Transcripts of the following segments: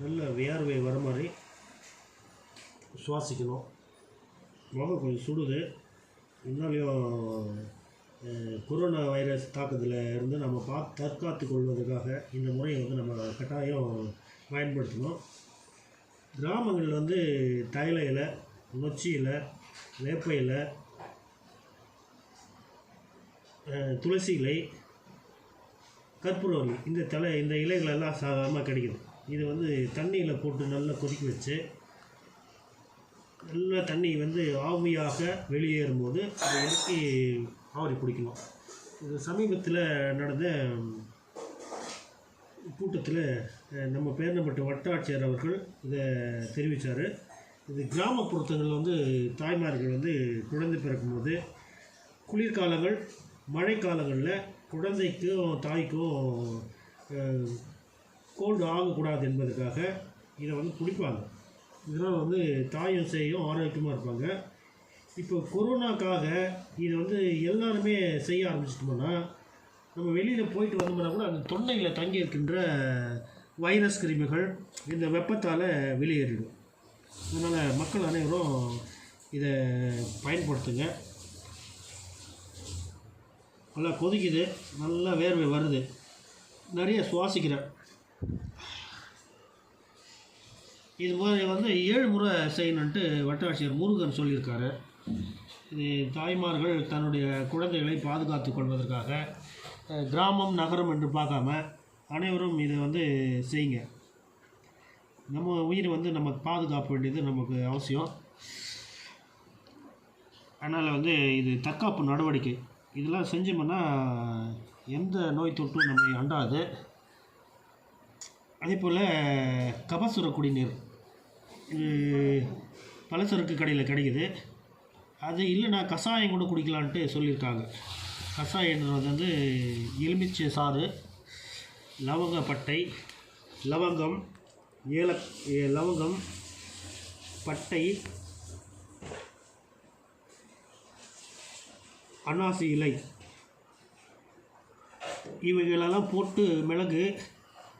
நல்ல வியர்வை வர மாதிரி சுவாசிக்கணும். முகம் கொஞ்சம் சுடுது. இருந்தாலையும் கொரோனா வைரஸ் தாக்கத்தில் இருந்து நம்ம பா தற்காத்து கொள்வதற்காக இந்த முறையை வந்து நம்ம கட்டாயம் பயன்படுத்தணும். கிராமங்களில் வந்து தைல இலை நொச்சி இலை வேப்ப இலை துளசி இலை கற்பூரவல்லி இந்த தலை இந்த இலைகளெல்லாம் சாதாரணமாக கிடைக்குது. இது வந்து தண்ணியில் போட்டு நல்லா கொதிக்க வச்சு நல்லா தண்ணி வந்து ஆவியாக வெளியேறும்போது அதை இறக்கி ஆவரி பிடிக்கணும். இது சமீபத்தில் நடந்த கூட்டத்தில் நம்ம பேர்னப்பட்ட வட்டாட்சியர் அவர்கள் இதை தெரிவித்தார் இது கிராமப்புறத்தங்கள் வந்து தாய்மார்கள் வந்து குழந்தை பிறக்கும்போது குளிர்காலங்கள் மழைக்காலங்களில் குழந்தைக்கும் தாய்க்கும் கோல்டு ஆகக்கூடாது என்பதற்காக இதை வந்து குடிப்பாங்க. இதனால் வந்து தாயும் செய்யும் ஆரோக்கியமாக இருப்பாங்க. இப்போ கொரோனாக்காக இதை வந்து எல்லாருமே செய்ய ஆரம்பிச்சிட்டோம்னா நம்ம வெளியில் போயிட்டு வந்தோம்னா கூட அந்த தொண்டையில் தங்கி இருக்கின்ற வைரஸ் கிருமிகள் இந்த வெப்பத்தால் வெளியேறிடும். அதனால் மக்கள் அனைவரும் இதை பயன்படுத்துங்க. நல்லா கொதிக்குது நல்லா வேர்வை வருது. நிறைய சுவாசிக்கிறேன். இது மாதிரி வந்து ஏழு முறை செய்யணுன்ட்டு வட்டாட்சியர் முருகன் சொல்லியிருக்காரு. இது தாய்மார்கள் தன்னுடைய குழந்தைகளை பாதுகாத்து கொள்வதற்காக கிராமம் நகரம் என்று பார்க்காம அனைவரும் இதை வந்து செய்யுங்க. நம்ம உயிர் வந்து நம்ம பாதுகாக்க வேண்டியது நமக்கு அவசியம். அதனால் வந்து இது தற்காப்பு நடவடிக்கை. இதெல்லாம் செஞ்சோம்னா எந்த நோய் தொற்றும் நம்மை அண்டாது. அதே போல் கபசுர குடிநீர். பலசரக்கு கடையில் கிடைக்குது. அது இல்லைன்னா கஷாயம் கூட குடிக்கலான்ட்டு சொல்லியிருக்காங்க. கஷாயன்றது வந்து எலுமிச்சை சாறு லவங்கப்பட்டை லவங்கம் ஏல ஏ- லவங்கம் பட்டை அன்னாசி இலை. இவைகளெல்லாம் போட்டு மிளகு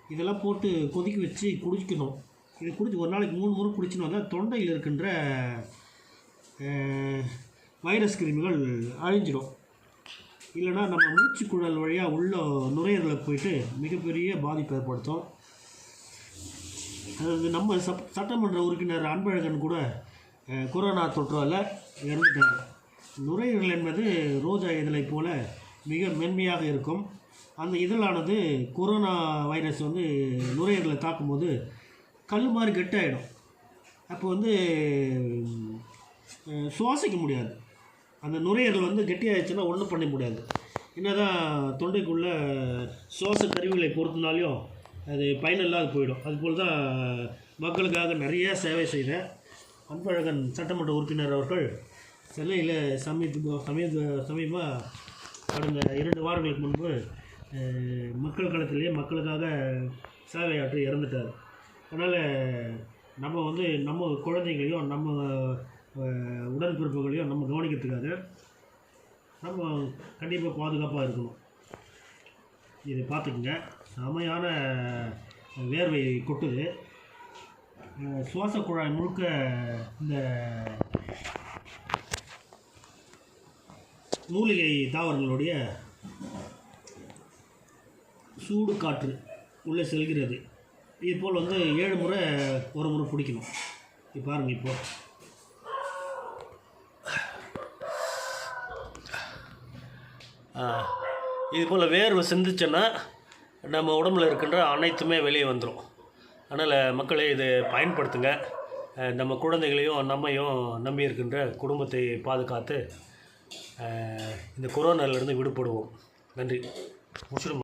இதெல்லாம் போட்டு கொதிக்க வச்சு குடிக்கணும். இது குடிச்சு ஒரு நாளைக்கு மூணு முறை குடிச்சுன்னு வந்தால் தொண்டையில் இருக்கின்ற வைரஸ் கிருமிகள் அழிஞ்சிடும். இல்லைன்னா நம்ம மூச்சு குழல் வழியாக உள்ள நுரையீரலுக்கு போயிட்டு மிகப்பெரிய பாதிப்பு ஏற்படுத்தும். அதாவது நம்ம சப் சட்டமன்ற உறுப்பினர் அன்பழகன் கூட கொரோனா தொற்றால் இறந்துட்டார். நுரையீரல் என்பது ரோஜா இதழை போல மிக மென்மையாக இருக்கும். அந்த இதழானது கொரோனா வைரஸ் வந்து நுரையீரலை தாக்கும்போது கல் மாதிரி கெட்டாயிடும் அப்போ வந்து சுவாசிக்க முடியாது. அந்த நுரையீரல் வந்து கெட்டியாயிடுச்சுன்னா ஒன்றும் பண்ண முடியாது. என்னதான் தொண்டைக்குள்ளே சுவாச கருவிகளை பொறுத்தினாலையும் அது பயனில்லாது போயிடும். அதுபோல் தான் மக்களுக்காக நிறைய சேவை செய்த அன்பழகன் சட்டமன்ற உறுப்பினர் அவர்கள் சென்னையில் சமீப சமீப சமீபமாக கடந்த இரண்டு வாரங்களுக்கு முன்பு மக்கள் களத்திலேயே மக்களுக்காக சேவையாற்றி இறந்துட்டார். அதனால் நம்ம வந்து நம்ம குழந்தைகளையும் நம்ம உடன்பிறப்புகளையும் நம்ம கவனிக்கிறதுக்காக நம்ம கண்டிப்பாக பாதுகாப்பாக இருக்கணும். இதை பார்த்துக்குங்க. செமையான வேர்வை கொட்டுது. சுவாச குழாய் முழுக்க இந்த மூலிகை தாவரங்களுடைய சூடு காற்று உள்ளே செல்கிறது. இது போல் வந்து ஏழு முறை ஒரு முறை பிடிக்கணும். இப்போ பாருங்கள் இப்போ. இது போல் வேர்வை சிந்திச்சேன்னா நம்ம உடம்புல இருக்கின்ற அனைத்துமே வெளியே வந்துடும் அதனால் மக்களே இது பயன்படுத்துங்க. நம்ம குழந்தைகளையும் நம்மையும் நம்பி இருக்கின்ற குடும்பத்தை பாதுகாத்து இந்த கொரோனாவிலேருந்து விடுபடுவோம். நன்றி. முடிச்சிடும்?